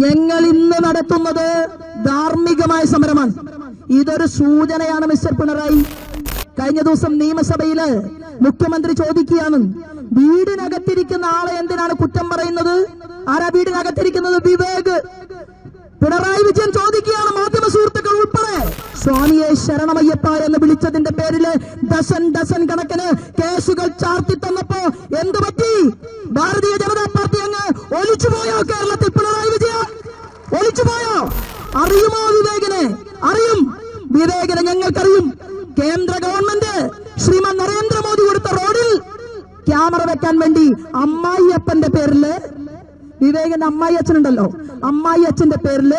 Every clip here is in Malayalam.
ഞങ്ങൾ ഇന്ന് നടത്തുന്നത് ധാർമ്മികമായ സമരമാണ്. ഇതൊരു സൂചനയാണ് മിസ്റ്റർ പിണറായി. കഴിഞ്ഞ ദിവസം നിയമസഭയിൽ മുഖ്യമന്ത്രി ചോദിക്കുകയാണ് വീടിനകത്തിരിക്കുന്ന ആളെ എന്തിനാണ് കുറ്റം പറയുന്നത്? ആരാ വീടിനകത്തിരിക്കുന്നത്? വിവേക്. പിണറായി വിജയൻ ചോദിക്കുകയാണ് മാധ്യമ സുഹൃത്തുക്കൾ ഉൾപ്പെടെ. സ്വാമിയെ ശരണമയ്യപ്പ എന്ന് വിളിച്ചതിന്റെ പേരിൽ ഡസൻ ഡസൻ കണക്കിന് കേസുകൾ ചാർത്തി തന്നപ്പോ എന്തു പറ്റി ഭാരതീയ ജനതാ പാർട്ടി അങ്ങ് ഒലിച്ചുപോയോ കേരളത്തിൽ? അറിയുമോ വിവേകനെ അറിയും. വിവേകനെ ഞങ്ങൾക്കറിയും. കേന്ദ്ര ഗവൺമെന്റ് ശ്രീമാൻ നരേന്ദ്രമോദി കൊടുത്ത റോഡിൽ ക്യാമറ വെക്കാൻ വേണ്ടി അമ്മായിയപ്പന്റെ പേരിൽ വിവേകന്റെ അമ്മായി അച്ഛനുണ്ടല്ലോ. അമ്മായി അച്ഛന്റെ പേരിൽ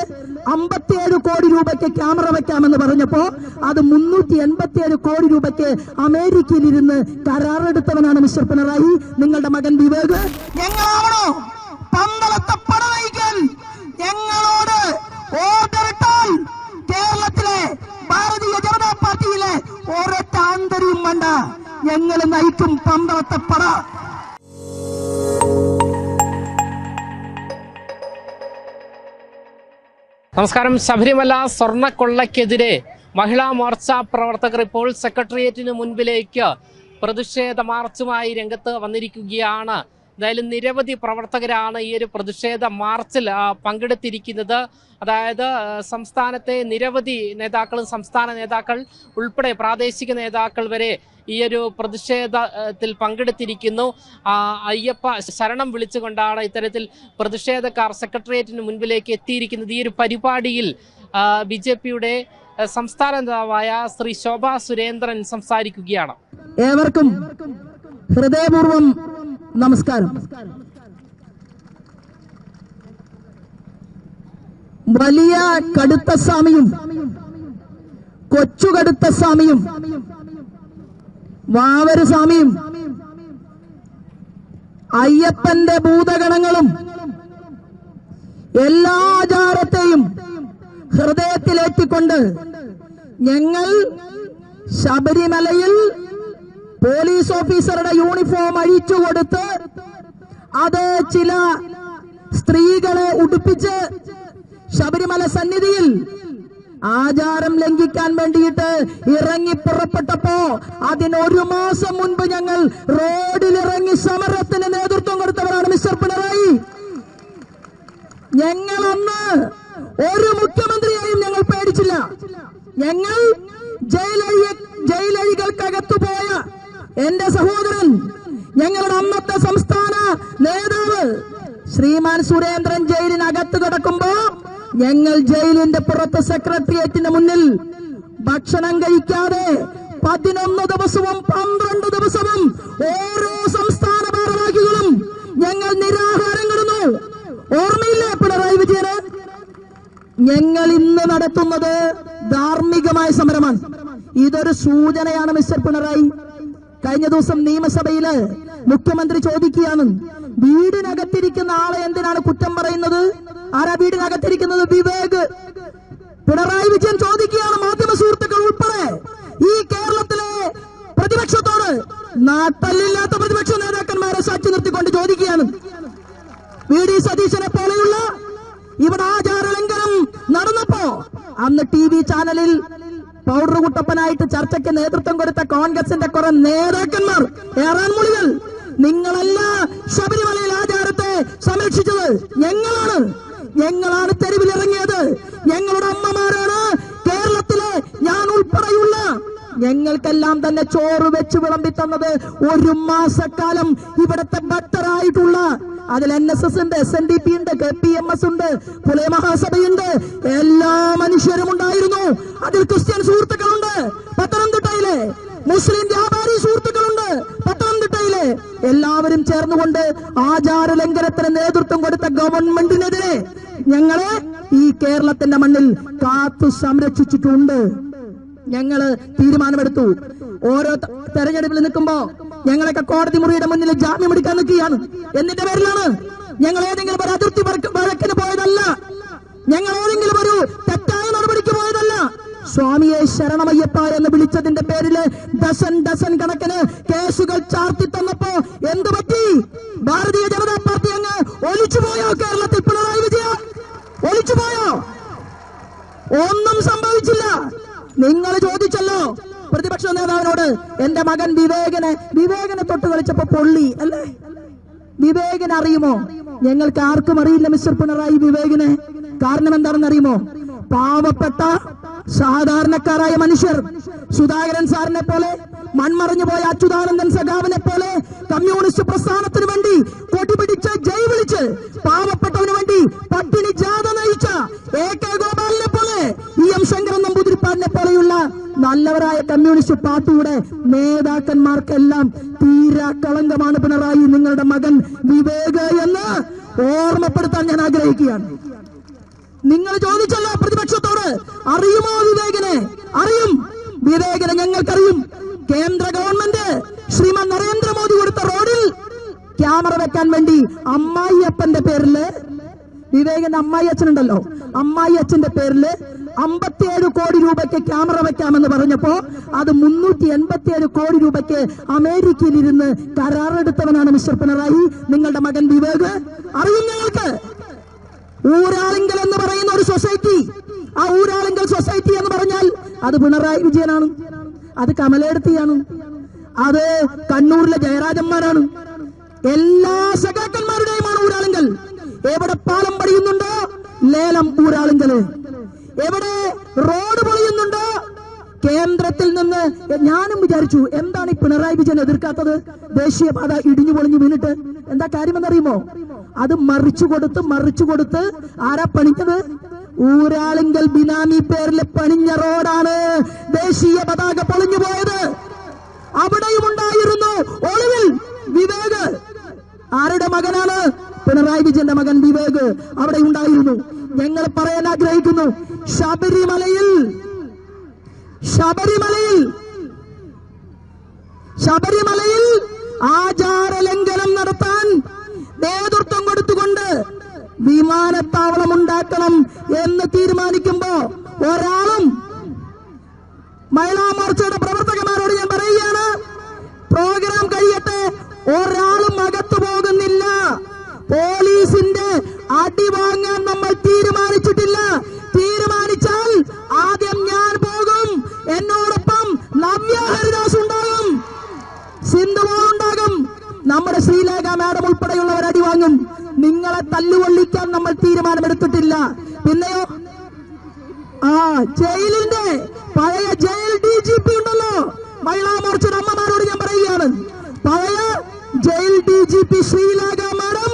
അമ്പത്തിയേഴ് കോടി രൂപയ്ക്ക് ക്യാമറ വെക്കാമെന്ന് പറഞ്ഞപ്പോ അത് മുന്നൂറ്റി എൺപത്തിയേഴ് കോടി രൂപയ്ക്ക് അമേരിക്കയിൽ ഇരുന്ന് കരാറെടുത്തവനാണ് മിസ്റ്റർ പിണറായി. നിങ്ങളുടെ മകൻ വിവേക്. ഞങ്ങളാവണോ? പന്തളത്തെ പട നയിക്കാൻ ഞങ്ങളോട് ഓർഡർ കേരളത്തിലെ ഭാരതീയ ജനതാ പാർട്ടിയിലെ ഒരൊറ്റ ആന്തരിയും വേണ്ട. ഞങ്ങൾ നയിക്കും പന്തളത്തെ പട. നമസ്കാരം. ശബരിമല സ്വർണക്കൊള്ളയ്ക്കെതിരെ മഹിളാ മോർച്ച പ്രവർത്തകർ ഇപ്പോൾ സെക്രട്ടേറിയറ്റിന് മുൻപിലേക്ക് പ്രതിഷേധ മാർച്ചുമായി രംഗത്ത് വന്നിരിക്കുകയാണ് എന്തായാലും നിരവധി പ്രവർത്തകരാണ് ഈ ഒരു പ്രതിഷേധ മാർച്ചിൽ പങ്കെടുത്തിരിക്കുന്നത്. അതായത് സംസ്ഥാനത്തെ നിരവധി നേതാക്കളും സംസ്ഥാന നേതാക്കൾ ഉൾപ്പെടെ പ്രാദേശിക നേതാക്കൾ വരെ ഈ ഒരു പ്രതിഷേധത്തിൽ പങ്കെടുത്തിരിക്കുന്നു. അയ്യപ്പ ശരണം വിളിച്ചുകൊണ്ടാണ് ഇത്തരത്തിൽ പ്രതിഷേധക്കാർ സെക്രട്ടേറിയറ്റിന് മുൻപിലേക്ക് എത്തിയിരിക്കുന്നത്. ഈ ഒരു പരിപാടിയിൽ ബി ജെ പിയുടെ സംസ്ഥാന നേതാവായ ശ്രീ ശോഭ സുരേന്ദ്രൻ സംസാരിക്കുകയാണ്. ഏവർക്കും ഹൃദയപൂർവം നമസ്കാരം. വലിയ കടുത്ത സ്വാമിയും കൊച്ചു കടുത്ത സ്വാമിയും വാവര് സ്വാമിയും അയ്യപ്പന്റെ ഭൂതഗണങ്ങളും എല്ലാ ആചാരത്തെയും ഹൃദയത്തിലേറ്റിക്കൊണ്ട് ഞങ്ങൾ ശബരിമലയിൽ പോലീസ് ഓഫീസറുടെ യൂണിഫോം അഴിച്ചു കൊടുത്ത് അത് ചില സ്ത്രീകളെ ഉടുപ്പിച്ച് ശബരിമല സന്നിധിയിൽ ആചാരം ലംഘിക്കാൻ വേണ്ടിയിട്ട് ഇറങ്ങി പുറപ്പെട്ടപ്പോ അതിനൊരു മാസം മുൻപ് ഞങ്ങൾ റോഡിലിറങ്ങി സമരത്തിന് നേതൃത്വം കൊടുത്തവരാണ് മിസ്റ്റർ പിണറായി. ഞങ്ങൾ അന്ന് ഒരു മുഖ്യമന്ത്രിയെയും ഞങ്ങൾ പേടിച്ചില്ല. ഞങ്ങൾ ജയിലഴി ജയിലഴികൾക്കകത്തു പോയ എന്റെ സഹോദരൻ ഞങ്ങളുടെ അന്നത്തെ സംസ്ഥാന നേതാവ് ശ്രീമാൻ സുരേന്ദ്രൻ ജയിലിനകത്ത് കിടക്കുമ്പോ ഞങ്ങൾ ജയിലിന്റെ പുറത്ത് സെക്രട്ടേറിയറ്റിന് മുന്നിൽ ഭക്ഷണം കഴിക്കാതെ പതിനൊന്ന് ദിവസവും പന്ത്രണ്ട് ദിവസവും ഓരോ സംസ്ഥാന ഭാരവാഹികളും ഞങ്ങൾ നിരാഹാരം കിടന്നു ഓർമ്മയില്ലേ പിണറായി വിജയന്? ഞങ്ങൾ ഇന്ന് നടത്തുന്നത് ധാർമ്മികമായ സമരമാണ്. ഇതൊരു സൂചനയാണ് മിസ്റ്റർ പിണറായി. കഴിഞ്ഞ ദിവസം നിയമസഭയിൽ മുഖ്യമന്ത്രി ചോദിക്കുകയാണ് വീടിനകത്തിരിക്കുന്ന ആളെ എന്തിനാണ് കുറ്റം പറയുന്നത്? ആരാ വീടിനകത്തിരിക്കുന്നത്? വിവേക്. പിണറായി വിജയൻ ചോദിക്കുകയാണ് മാധ്യമ സുഹൃത്തുക്കൾ ഉൾപ്പെടെ. ഈ കേരളത്തിലെ പ്രതിപക്ഷത്തോട് നാട്ടല്ലില്ലാത്ത പ്രതിപക്ഷ നേതാക്കന്മാരെ സാക്ഷി നിർത്തിക്കൊണ്ട് ചോദിക്കുകയാണ്. വി ഡി സതീശനെ പോലെയുള്ള ഇവിടെ ആചാരലംഘനം നടന്നപ്പോ അന്ന് ടി വി ചാനലിൽ പൗഡർ കുട്ടപ്പനായിട്ട് ചർച്ചയ്ക്ക് നേതൃത്വം കൊടുത്ത കോൺഗ്രസിന്റെ കുറെ നേതാക്കന്മാർ. ഏറാൻ മൊഴികൾ നിങ്ങളല്ല ശബരിമലയിൽ ആചാരത്തെ സംരക്ഷിച്ചത് ഞങ്ങളാണ്. ഞങ്ങളാണ് തെരുവിലിറങ്ങിയത്. ഞങ്ങളുടെ അമ്മമാരാണ് കേരളത്തിലെ ഞാൻ ഉൾപ്പെടെയുള്ള. ഞങ്ങൾക്കെല്ലാം തന്നെ ചോറ് വെച്ച് വിളമ്പി തന്നത് ഒരു മാസക്കാലം ഇവിടത്തെ ഭക്തരായിട്ടുള്ള അതിൽ എൻ എസ് എസ് ഉണ്ട് എസ് എൻ ഡി പി ഉണ്ട് കെ പി എം എസ് ഉണ്ട് പുലയ മഹാസഭയുണ്ട്. എല്ലാ മനുഷ്യരും ഉണ്ടായിരുന്നു. അതിൽ ക്രിസ്ത്യൻ സുഹൃത്തുക്കളുണ്ട്. പത്തനംതിട്ടയിലെ മുസ്ലിം വ്യാപാരി സുഹൃത്തുക്കളുണ്ട്. പത്തനംതിട്ടയിലെ എല്ലാവരും ചേർന്നുകൊണ്ട് ആചാര ലംഘനത്തിന് നേതൃത്വം കൊടുത്ത ഗവൺമെന്റിനെതിരെ ഞങ്ങളെ ഈ കേരളത്തിന്റെ മണ്ണിൽ കാത്തു സംരക്ഷിച്ചിട്ടുണ്ട്. ഞങ്ങൾ തീരുമാനമെടുത്തു. ഓരോ തെരഞ്ഞെടുപ്പിൽ നിൽക്കുമ്പോ ഞങ്ങളൊക്കെ കോടതി മുറിയുടെ മുന്നിൽ ജാമ്യം എടുക്കാൻ നിൽക്കുകയാണ്. എന്നിട്ട് പേരിലാണ് ഞങ്ങൾ ഏതെങ്കിലും ഒരു അതിർത്തി വഴക്കിന് പോയതല്ല. ഞങ്ങൾ ഏതെങ്കിലും ഒരു തെറ്റായ നടപടിക്ക് പോയതല്ല. സ്വാമിയെ ശരണമയ്യപ്പ എന്ന് വിളിച്ചതിന്റെ പേരിൽ ഡസൻ ഡസൻ കണക്കിന് കേസുകൾ ചാർത്തി തന്നപ്പോ എന്തു പറ്റി? ഭാരതീയ ജനതാ പാർട്ടി അങ്ങ് ഒലിച്ചുപോയോ കേരളത്തിൽ? പിണറായി വിജയ ഒന്നും സംഭവിച്ചില്ല. നിങ്ങൾ ചോദിച്ചല്ലോ. പ്രതിപക്ഷ നേതാവിനോട് എന്റെ മകൻ വിവേകനെ വിവേകനെ തൊട്ട് കളിച്ചപ്പോ പൊള്ളി അല്ലേ? വിവേകനെ അറിയുമോ? ഞങ്ങൾക്ക് ആർക്കും അറിയില്ല മിസ്റ്റർ പിണറായി വിവേകനെ. കാരണം എന്താണെന്ന് അറിയുമോ? പാവപ്പെട്ട സാധാരണക്കാരായ മനുഷ്യർ സുധാകരൻ സാറിനെ പോലെ മൺമറഞ്ഞു പോയ അച്യുതാനന്ദൻ സഖാവിനെ പോലെ കമ്മ്യൂണിസ്റ്റ് പ്രസ്ഥാനത്തിന് വേണ്ടി കൊടി പിടിച്ച് ജയ് വിളിച്ച് പാവപ്പെട്ടവന് വേണ്ടി പട്ടിണി ജാഥ നയിച്ച എ കെ ഗോപാലിനെ പോലെ ഇ നല്ലവരായ കമ്മ്യൂണിസ്റ്റ് പാർട്ടിയുടെ നേതാക്കന്മാർക്കെല്ലാം തീരാ കളങ്കമാണ് പിണറായി. നിങ്ങളുടെ മകൻ വിവേക് എന്ന് ഓർമ്മപ്പെടുത്താൻ ഞാൻ ആഗ്രഹിക്കുകയാണ്. നിങ്ങൾ ചോദിച്ചല്ലോ പ്രതിപക്ഷത്തോട് അറിയുമോ വിവേകനെ? അറിയും. വിവേകനെ ഞങ്ങൾക്കറിയും. കേന്ദ്ര ഗവൺമെന്റ് ശ്രീമാൻ നരേന്ദ്രമോദി കൊടുത്ത റോഡിൽ ക്യാമറ വെക്കാൻ വേണ്ടി അമ്മായിയപ്പന്റെ പേരിൽ വിവേകന്റെ അമ്മായി അച്ഛനുണ്ടല്ലോ. അമ്മായി അച്ഛന്റെ പേരിൽ അമ്പത്തിയേഴ് കോടി രൂപയ്ക്ക് ക്യാമറ വെക്കാമെന്ന് പറഞ്ഞപ്പോ അത് മുന്നൂറ്റി എൺപത്തിയേഴ് കോടി രൂപയ്ക്ക് അമേരിക്കയിൽ ഇരുന്ന് കരാറെടുത്തവനാണ് മിസ്റ്റർ പിണറായി. നിങ്ങളുടെ മകൻ വിവേക് അറിയും ഞങ്ങൾക്ക് ഊരാളിങ്കൽ എന്ന് പറയുന്ന ഒരു സൊസൈറ്റി. ആ ഊരാളിങ്കൽ സൊസൈറ്റി എന്ന് പറഞ്ഞാൽ അത് പിണറായി വിജയനാണ്. അത് കമലെടുത്തിയാണ്. അത് കണ്ണൂരിലെ ജയരാജന്മാരാണ്. എല്ലാ സഖാക്കന്മാരുടെയുമാണ് ഊരാളിങ്കൽ. എവിടെ പാലം പണിയുന്നുണ്ടോ? ലേലം ഊരാളിങ്കൽ. എവിടെ റോഡ് പൊളിയുന്നുണ്ടോ? കേന്ദ്രത്തിൽ നിന്ന് ഞാനും വിചാരിച്ചു എന്താണ് ഈ പിണറായി വിജയൻ എതിർക്കാത്തത്? ദേശീയപാത ഇടിഞ്ഞു പൊളിഞ്ഞു വീണിട്ട്. എന്താ കാര്യമെന്നറിയുമോ? അത് മറിച്ചു കൊടുത്ത് മറിച്ചു കൊടുത്ത് ആരാ പണിഞ്ഞത്? ഊരാളിങ്കൽ ബിനാമി പേരിൽ പണിഞ്ഞ റോഡാണ് ദേശീയ പതാക പൊളിഞ്ഞു പോയത്. അവിടെയും ഉണ്ടായിരുന്നു ഒളിവിൽ വിവേക്. ആരുടെ മകനാണ്? പിണറായി വിജയന്റെ മകൻ വിവേക് അവിടെ ഉണ്ടായിരുന്നു. ഞങ്ങൾ പറയാൻ ആഗ്രഹിക്കുന്നു ശബരിമലയിൽ ശബരിമലയിൽ ശബരിമലയിൽ ആചാര ലംഘനം നടത്താൻ നേതൃത്വം കൊടുത്തുകൊണ്ട് വിമാനത്താവളം ഉണ്ടാക്കണം എന്ന് തീരുമാനിക്കുമ്പോ ശ്രീലേഖ ഉൾപ്പെടെയുള്ളവർ അടിവാങ്ങും നിങ്ങളെ തല്ലുകൊള്ളിക്കാൻ നമ്മൾ തീരുമാനമെടുത്തിട്ടില്ല. പിന്നെയോ? ആ ജയിലിന്റെ പഴയ ജയിൽ ഡി ജി പി ഉണ്ടല്ലോ. മഹിളാ മോർച്ചയുടെ അമ്മമാരോട് ഞാൻ പറയുകയാണ്. പഴയ jail D G P Sreelekha madam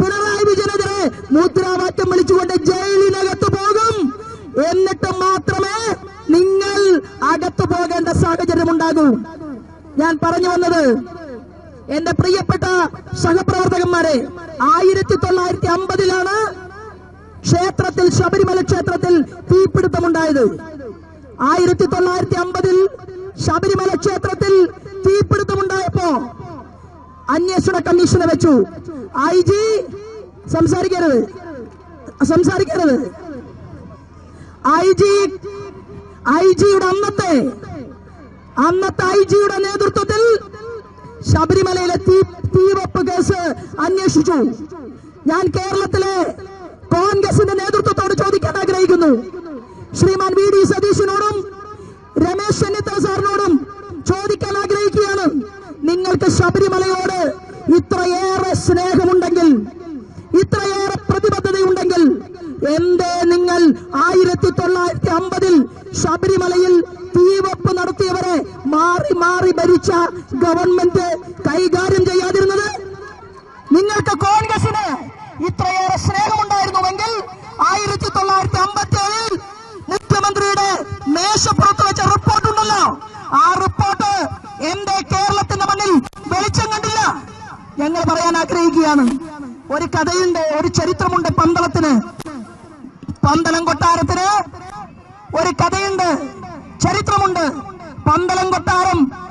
Pinarayi വിജയനെതിരെ മുദ്രാവാക്യം വിളിച്ചുകൊണ്ട് ജയിലിനകത്ത് പോകും. എന്നിട്ട് മാത്രമേ നിങ്ങൾ അകത്തു പോകേണ്ട സാഹചര്യം ഉണ്ടാകൂ. ഞാൻ പറഞ്ഞു വന്നത് എന്റെ പ്രിയപ്പെട്ട സഹപ്രവർത്തകന്മാരെ ആയിരത്തി തൊള്ളായിരത്തി അമ്പതിലാണ് ക്ഷേത്രത്തിൽ ശബരിമല ക്ഷേത്രത്തിൽ തീപിടുത്തമുണ്ടായത്. ആയിരത്തി തൊള്ളായിരത്തി അമ്പതിൽ ശബരിമല ക്ഷേത്രത്തിൽ തീപിടുത്തമുണ്ടായപ്പോ അന്വേഷണ കമ്മീഷനെ വെച്ചു. ഐ ജി സംസാരിക്കരുത്. സംസാരിക്കരുത്. ഐ ജി ഐ ജിയുടെ അന്നത്തെ അന്നത്തെ ഐ ജിയുടെ നേതൃത്വത്തിൽ ശബരിമലയിലെ തീ തീവെപ്പ് കേസ് അന്വേഷിച്ചു. ഞാൻ കേരളത്തിലെ കോൺഗ്രസിന്റെ നേതൃത്വത്തോട് ചോദിക്കാൻ ആഗ്രഹിക്കുന്നു. ശ്രീമാൻ വി ഡി സതീശനോടും രമേശ് ചെന്നിത്തല സാറിനോടും ചോദിക്കാൻ ആഗ്രഹിക്കുകയാണ്. നിങ്ങൾക്ക് ശബരിമലയോട് ഇത്രയേറെ സ്നേഹമുണ്ടെങ്കിൽ ഇത്രയേറെ പ്രതിബദ്ധതയുണ്ടെങ്കിൽ എന്തേ നിങ്ങൾ ആയിരത്തി തൊള്ളായിരത്തി അമ്പതിൽ ശബരിമലയിൽ തീവപ്പ് നടത്തിയവരെ മാറി മാറി ഭരിച്ച ഗവൺമെന്റ് കൈകാര്യം ചെയ്യാതിരുന്നത്? നിങ്ങൾക്ക് കോൺഗ്രസിന് ഇത്രയേറെ സ്നേഹമുണ്ടായിരുന്നുവെങ്കിൽ ആയിരത്തി തൊള്ളായിരത്തി അമ്പത്തി ഏഴിൽ മുഖ്യമന്ത്രിയുടെ മേശപ്പുറത്ത് വെച്ച റിപ്പോർട്ട് ഉണ്ടല്ലോ ആ റിപ്പോർട്ട് എന്റെ കേരളത്തിന്റെ മണ്ണിൽ വെളിച്ചം കണ്ടില്ല. ഞങ്ങൾ പറയാൻ ആഗ്രഹിക്കുകയാണ്. ഒരു കഥയുണ്ട് ഒരു ചരിത്രമുണ്ട് പന്തളത്തിന്. പന്തളം കൊട്ടാരത്തിന് ഒരു കഥയുണ്ട് ചരിത്രമുണ്ട്. പന്തളം കൊട്ടാരം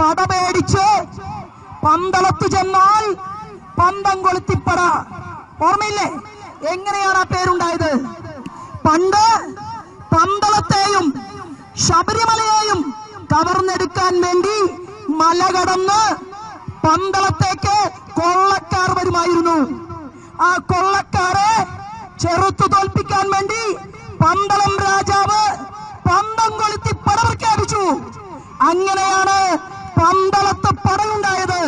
പടപേടിച്ച് പന്തളത്ത് ചെന്നാൽ പന്തം കൊളുത്തിപ്പട. ഓർമ്മയില്ലേ? എങ്ങനെയാണ് ആ പേരുണ്ടായത്? പണ്ട് പന്തളത്തെയും ശബരിമലയെയും കവർന്നെടുക്കാൻ വേണ്ടി മല കടന്ന് പന്തളത്തേക്ക് കൊള്ളക്കാർ വരുമായിരുന്നു. ആ കൊള്ളക്കാരെ ചെറുത്തു തോൽപ്പിക്കാൻ വേണ്ടി പന്തളം രാജാവ് പന്തം കൊളുത്തി പട പ്രഖ്യാപിച്ചു. അങ്ങനെയാണ് പന്തളത്ത് പടയുണ്ടായത്.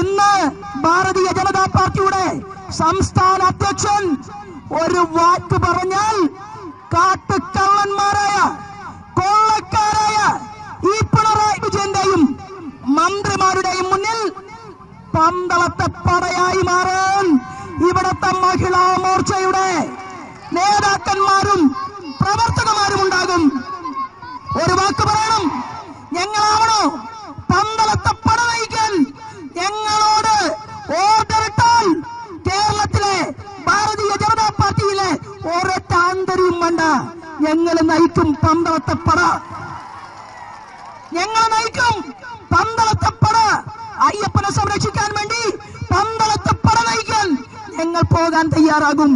ഇന്ന് ഭാരതീയ ജനതാ പാർട്ടിയുടെ സംസ്ഥാന അധ്യക്ഷൻ ഒരു വാക്ക് പറഞ്ഞാൽ കാട്ടുകള്ളന്മാരായ കൊള്ളക്കാരായ ഈ പിണറായി വിജയന്റെയും മന്ത്രിമാരുടെയും മുന്നിൽ പന്തളത്തെ പടയായി മാറാൻ ഇവിടത്തെ മഹിളാ മോർച്ചയുടെ നേതാക്കന്മാരും പ്രവർത്തകന്മാരും ഉണ്ടാകും. ഒരു വാക്ക് പറയണം. ഞങ്ങളാവണോ? പന്തളത്തെ പട നയിക്കാൻ ഞങ്ങളോട് ഓർഡറിട്ടാൽ കേരളത്തിലെ ഭാരതീയ ജനതാ പാർട്ടിയിലെ ഒരൊറ്റ ആന്തരിയും വേണ്ട. ഞങ്ങൾ നയിക്കും പന്തളത്തെ പട. ഞങ്ങൾ നയിക്കും പന്തളത്തെ പട. അയ്യപ്പനെ സംരക്ഷിക്കാൻ വേണ്ടി പന്തളത്തെ പട നയിക്കാൻ ഞങ്ങൾ പോകാൻ തയ്യാറാകും.